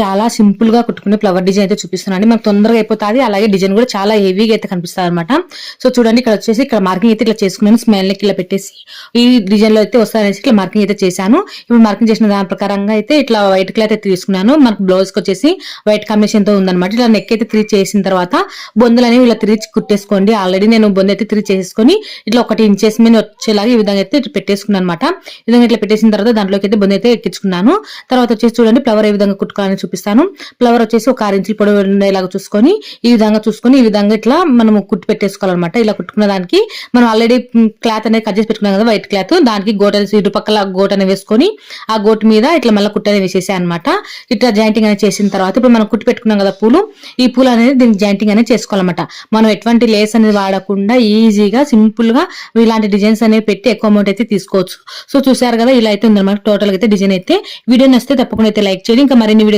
చాలా సింపుల్గా కుట్టుకునే flower design అయితే చూపిస్తున్నాను మనకు తొందరగా అయిపోతుంది. అలాగే డిజైన్ కూడా చాలా హెవీగా అయితే కనిపిస్తుంది అనమాట సో చూడండి ఇక్కడ వచ్చేసి ఇక్కడ మార్కింగ్ అయితే ఇట్లా చేసుకున్నాను. స్మెల్ నెక్ ఇలా పెట్టేసి ఈ డిజైన్లో అయితే వస్తారనేసి ఇట్లా మార్కింగ్ అయితే చేశాను. ఇప్పుడు మార్కింగ్ చేసిన దాని ప్రకారంగా అయితే ఇట్లా వైట్ క్లాత్ అయితే తీసుకున్నాను. మనకు బ్లౌజ్కి వచ్చేసి వైట్ కాంబినేషన్తో ఉందన్నమాట. ఇట్లా నెక్ అయితే త్రీ చేసిన తర్వాత బొందులు అనేవి ఇలా త్రీ కుట్టేసుకోండి. ఆల్రెడీ నేను బొందు అయితే త్రీ చేసుకొని ఇట్లా ఒకటి ఇంచెస్ మీద వచ్చేలాగా ఈ విధంగా అయితే ఇట్లా పెట్టేసుకున్నాను అనమాట ఈ విధంగా ఇట్లా పెట్టేసిన తర్వాత దాంట్లోకి అయితే బొందు అయితే ఎక్కించుకున్నాను. తర్వాత వచ్చేసి చూడండి ఫ్లవర్ ఏ విధంగా కుట్టుకోవాలని చూపిస్తాను. ఫ్లవర్ వచ్చేసి ఒక ఆరు ఇంచులు పొడవు ఉండేలాగా చూసుకొని ఈ విధంగా చూసుకొని ఈ విధంగా ఇట్లా మనం కుట్టి పెట్టేసుకోవాలన్నమాట. ఇలా కుట్టుకున్న దానికి మనం ఆల్రెడీ క్లాత్ అనేది కట్ చేసి పెట్టుకున్నాం కదా వైట్ క్లాత్ దానికి గోట ఇటు పక్కల గోట అనేది వేసుకొని ఆ గోటు మీద ఇట్లా మళ్ళీ కుట్ట అనేది వేసేసాయి అనమాట ఇట్లా జాయింటింగ్ అనేది చేసిన తర్వాత ఇప్పుడు మనం కుట్టి పెట్టుకున్నాం కదా పూలు ఈ పూలు అనేది దీనికి జాయింటింగ్ అనేది చేసుకోవాలన్నమాట. మనం ఎటువంటి లేస్ అనేది వాడకుండా ఈజీగా సింపుల్గా ఇలాంటి డిజైన్స్ అనేవి పెట్టి ఎక్కువ అమౌంట్ అయితే తీసుకోవచ్చు. సో చూసారు కదా ఇలా అయితే ఉందన్నమాట. టోటల్ అయితే డిజైన్ అయితే. వీడియో నచ్చితే తప్పకుండా అయితే లైక్ చేయండి. ఇంకా మరిన్ని వీడియో